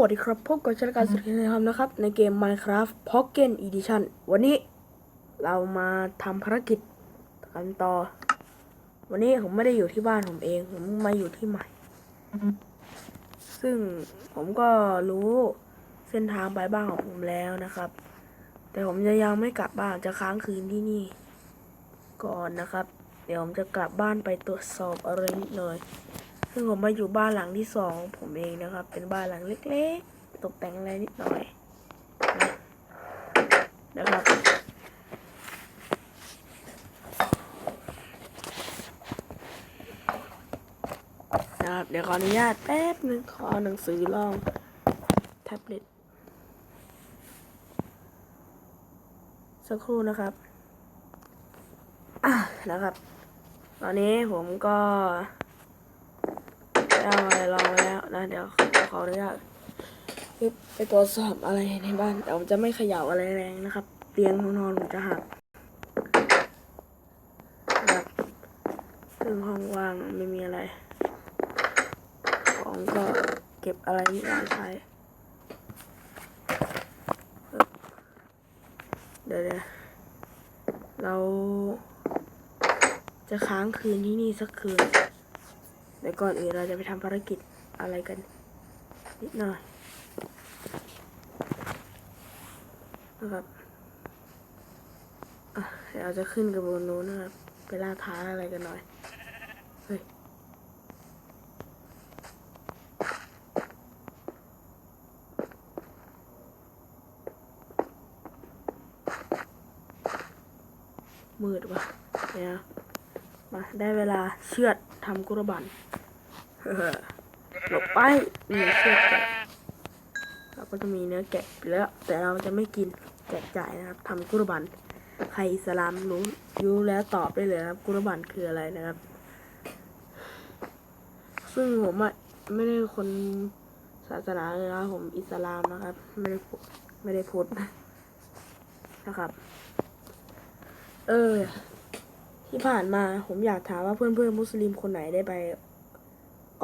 วัสดีครับพบกับชาการสุดที่ทำนะครับ ในเกม Minecraft Pocket Edition วันนี้เรามาทำภารกิจกันต่อ วันนี้ผมไม่ได้อยู่ที่บ้านผมเอง ผมมาอยู่ที่ใหม่ ซึ่งผมก็รู้เส้นทางไปบ้านของผมแล้วนะครับ แต่ผมจะยังไม่กลับบ้านจะค้างคืนที่นี่ ก่อนนะครับ เดี๋ยวผมจะกลับบ้านไปตรวจสอบอะไรนิดหน่อย ซึ่งผมมาอยู่บ้านหลังที่สองผมเองนะครับ เป็นบ้านหลังเล็กๆ ตกแต่งอะไรนิดหน่อยนะครับ นะครับ เดี๋ยวขออนุญาตแป๊บนึงขอเอาหนังสือลองแท็บเล็ตสักครู่นะครับอะนะครับ ตอนนี้ผมก็ ลองไว้แล้วนะเดี๋ยวขออนุญาตไปตรวจสอบอะไรในบ้านแต่ผมจะไม่เขย่าอะไรแรงนะครับ เตียงนอนผมจะหักนะครับซึ่งห้องว่างไม่มีอะไร ของก็เก็บอะไรนิดหน่อยใช้เดี๋ยวเดี๋ยวเราจะค้างคืนที่นี่สักคืน แต่ก่อนอื่นเราจะไปทำภารกิจอะไรกัน นิดหน่อยนะครับเดี๋ยวเราจะขึ้นกับบนนู้นนะครับไปล่าท้าอะไรกันหน่อย เฮ้ยมืดว่ะเนี่ยมาได้เวลาเชือดทำกุรบัน หลบไปนี่เชือดแกะเราก็จะมีเนื้อแกะแล้ว แต่เราจะไม่กินแกะจ่ายนะครับทำกุรบันใครอิสลามรู้รู้แล้วตอบได้เลยนะครับ กุรบันคืออะไรนะครับ ซึ่งผมไม่ได้คนศาสนาเลยนะผมอิสลามนะครับ ไม่ได้พูดไม่ได้พูดนะครับ เออ ที่ผ่านมาผมอยากถามว่าเพื่อนเพื่อนมุสลิมคนไหนได้ไป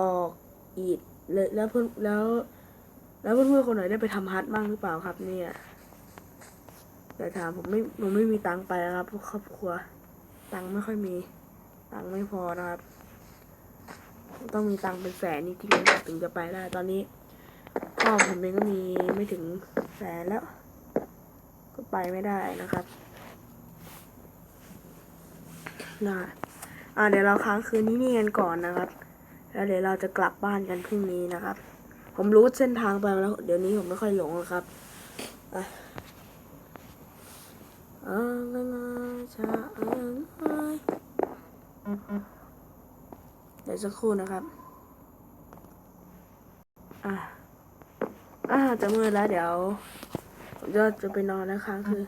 ออกอีดเลยแล้วเพื่อนแล้ว แล้วเพื่อนเพื่อนๆคนไหนได้ไปทำฮัทบ้างหรือเปล่าครับ เนี่ยแต่ถามผมไม่ผมไม่มีตังค์ไปนะครับเพราะครอบครัว ตังค์ไม่ค่อยมี ตังค์ไม่พอนะครับ ต้องมีตังค์เป็นแสนจริงๆถึงจะไปได้ ตอนนี้พ่อผมเองก็มีไม่ถึงแสนแล้ว ก็ไปไม่ได้นะครับได้อ่าเดี๋ยวเราค้างคืนที่นี่กันก่อนนะครับ แล้วเดี๋ยวเราจะกลับบ้านกันพรุ่งนี้นะครับ ผมรู้เส้นทางไปแล้ว เดี๋ยวนี้ผมไม่ค่อยหลงแล้วครับอะเอิงงเอิงชาอิงเอ้ยเดี๋ยวสักครู่นะครับ อะอ่าจะมืดแล้วเดี๋ยวผมจะจะไปนอนแล้วค้างคืน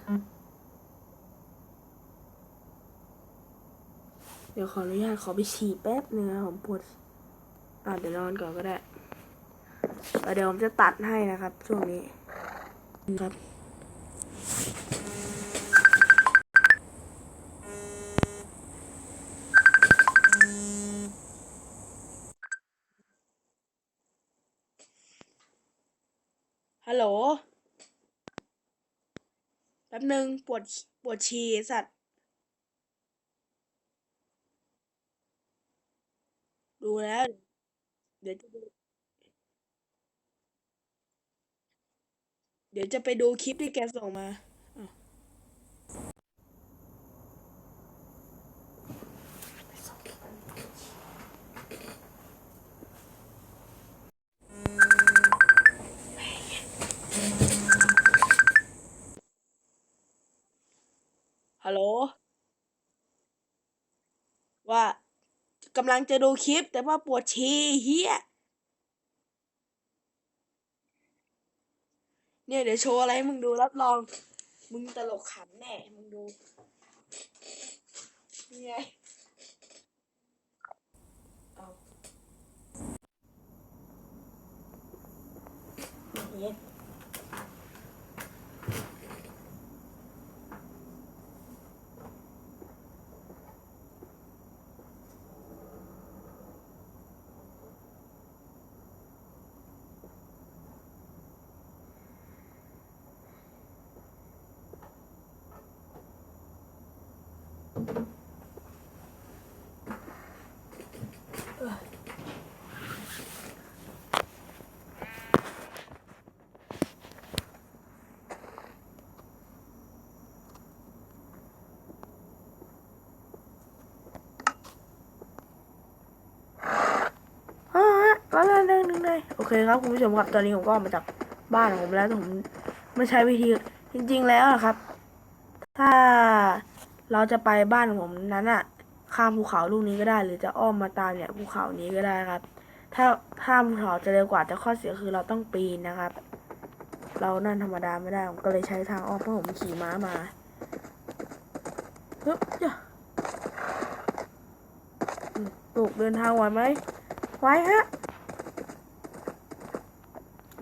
เดี๋ยวขออนุญาตขอไปฉี่แป๊บนึงนะผมปวด อะเดี๋ยวนอนก่อนก็ได้เดี๋ยวผมจะตัดให้นะครับ ช่วงนี้ครับฮัลโหล แป๊บนึงปวดปวดฉี่สัตว์ ดูแล้ว เดี๋ยวจะดูเดี๋ยวจะไปดูคลิปที่แกส่งมา ฮัลโหล ว่า กำลังจะดูคลิป แต่ว่าปวดฉี่เฮียเนี่ยเดี๋ยวโชว์อะไรมึงดูรับรอง มึงตลกขำแน่มึงดูนี่ไงเอาเย็น อ่าแล้วเรื่องหนึ่งเลยโอเคครับคุณผู้ชมครับตอนนี้ผมก็ออกมาจากบ้านของผมแล้วแต่ผมไม่ใช้วิธีจริง ๆ แล้วอะครับ เราจะไปบ้านของผมนั้นอะข้ามภูเขาลูกนี้ก็ได้ หรือจะอ้อมมาตามเนี่ยภูเขานี้ก็ได้ครับ ถ้าข้ามภูเขาจะเร็วกว่าแต่ข้อเสียคือเราต้องปีนนะครับ เรานั่นธรรมดาไม่ได้ผมก็เลยใช้ทางอ้อมเพราะผมขี่ม้ามาเฮ้ยลูกเดินทางไหวไหมไหวฮะ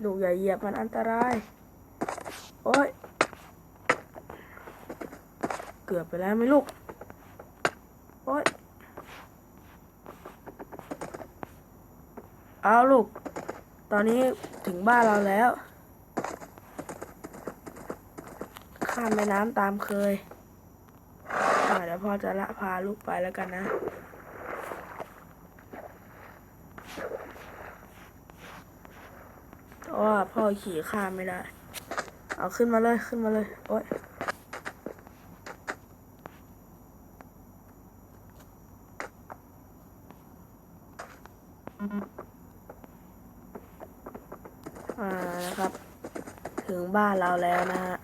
ลูกอย่าเหยียบมันอันตราย โอ้ย เกือบไปแล้วไหมลูก โอ้ยเอาลูก ตอนนี้ถึงบ้านเราแล้ว ข้ามแม่น้ำตามเคยเดี๋ยวพ่อจะละพาลูกไปแล้วกันนะ เพราะว่าพ่อขี่ข้ามไม่ได้ เอาขึ้นมาเลยขึ้นมาเลย โอ๊ย อ่านะครับ ถึงบ้านเราแล้วนะฮะ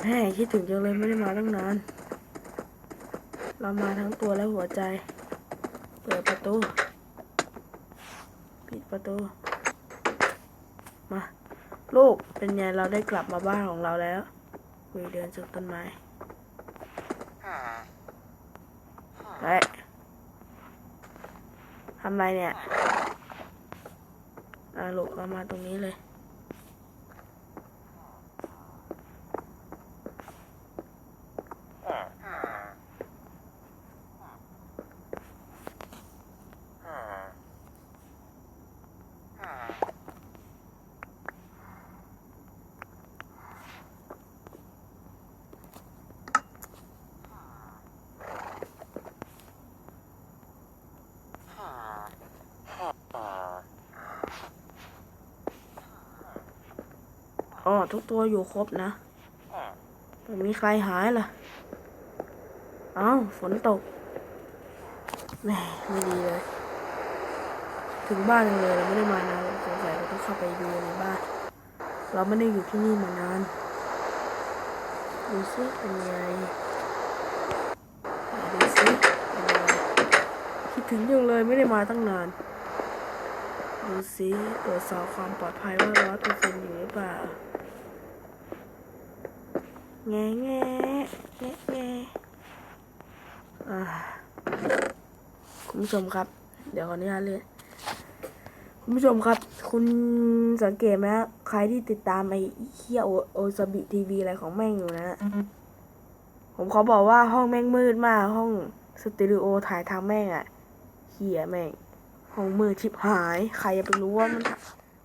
แม่คิดถึงจังเลยไม่ได้มาตั้งนาน เรามาทั้งตัวและหัวใจ เปิดประตู ปิดประตู มา ลูกเป็นไงเราได้กลับมาบ้านของเราแล้วคุยเดินจากต้นไม้เฮ้ยทำไรเนี่ย อ่าลูกเรามาตรงนี้เลย อ๋อทุกตัวอยู่ครบนะม่มีใครหายล่ะ เอ้าฝนตกแหมไม่ดีเลย ถึงบ้านเลยเราไม่ได้มานานสงสัยเราต้องเข้าไปดูในบ้าน เราไม่ได้อยู่ที่นี่มานานดูซิเป็นไงไหนดูซิคิดถึงยังเลยไม่ได้มาตั้งนานดูซิตรวจสอบความปลอดภัยว่าร้อยเปอร์เซ็นต์อยู่หรือเปล่า แง่แง่แง่แง่คุณผู้ชมครับ เดี๋ยวขออนุญาตเลยคุณผู้ชมครับ คุณสังเกตไหมใครที่ติดตามไอ้เฮียโอโอซาบิทีวีอะไรของแม่งอยู่นะผมขอบอกว่าห้องแม่งมืดมาก ห้องสตูดิโอถ่ายทำแม่งอะเฮียแม่ง ห้องมืดชิบหาย ใครจะไปรู้ว่ามัน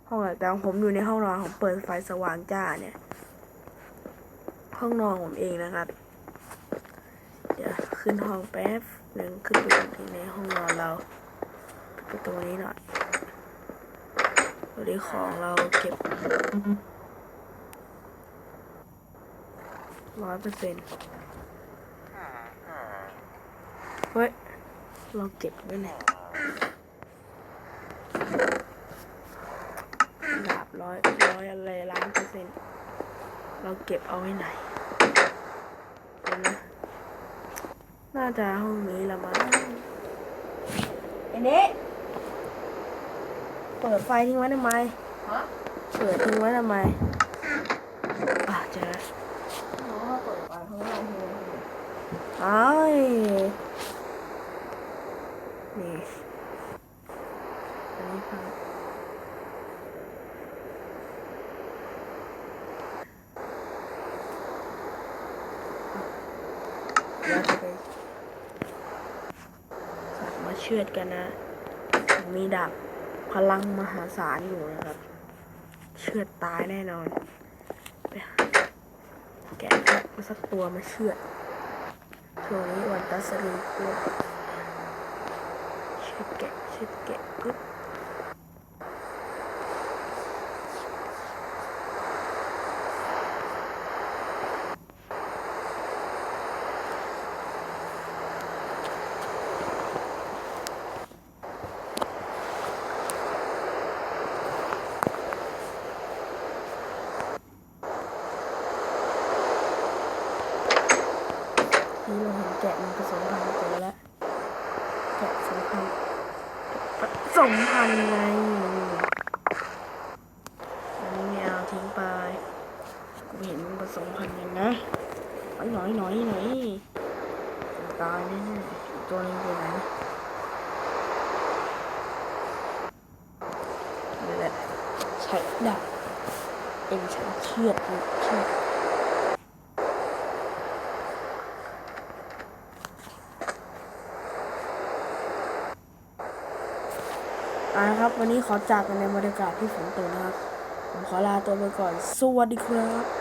ห้องอะไรแต่ของผมอยู่ในห้องนอนผมเปิดไฟสว่างจ้าเนี่ย ห้องนอนผมเองนะครับ เดี๋ยวขึ้นห้องแป๊บหนึ่งขึ้นไปที่ในห้องนอนเราปิดประตูนี้หน่อยวันนี้ของเราเก็บร้อยเปอร์เซ็นต์เฮ้ย เราเก็บไว้ไหนดาบร้อยร้อยอะไรล้านเปอร์เซ็นต์เราเก็บเอาไว้ไหนเดี๋ยวนะ น่าจะห้องนี้ละมั้งไอ้เนี้เปิดไฟทิ้งไว้ทำไม ฮะเปิดทิ้งไว้ทำไม อะเจอแล้วหนูว่าเปิดไปข้างนอกเลยอ้ายนี่อันนี้พังเดี๋ยวจะไปสัตว์ มาเชือดกันนะมีดาบพลังมหาศาลอยู่นะครับ เชือดตายแน่นอนไปแกะมาสักตัวมาเชือดถวงนี้วันตัสรีพวเชือดแกะชิบแกะปึ๊บนี่ เห็นแกะมันผสมพันธุ์กันแล้วแกะผสมพันธุ์ผสมพันธุ์ไงอันนี้ไม่เอาทิ้งไปกูเห็นมันผสมพันธุ์กันนะหน่อยหน่อยหน่อยหน่อยตายแน่ๆอีกตัวนึงอยู่ไหนนี่แหละใช้ได้เอ็นฉันเชือดเชือดอ่านะครับ วันนี้ขอจากกันในบรรยากาศที่ฝนตกนะครับ ผมขอลาตัวไปก่อน สวัสดีครับ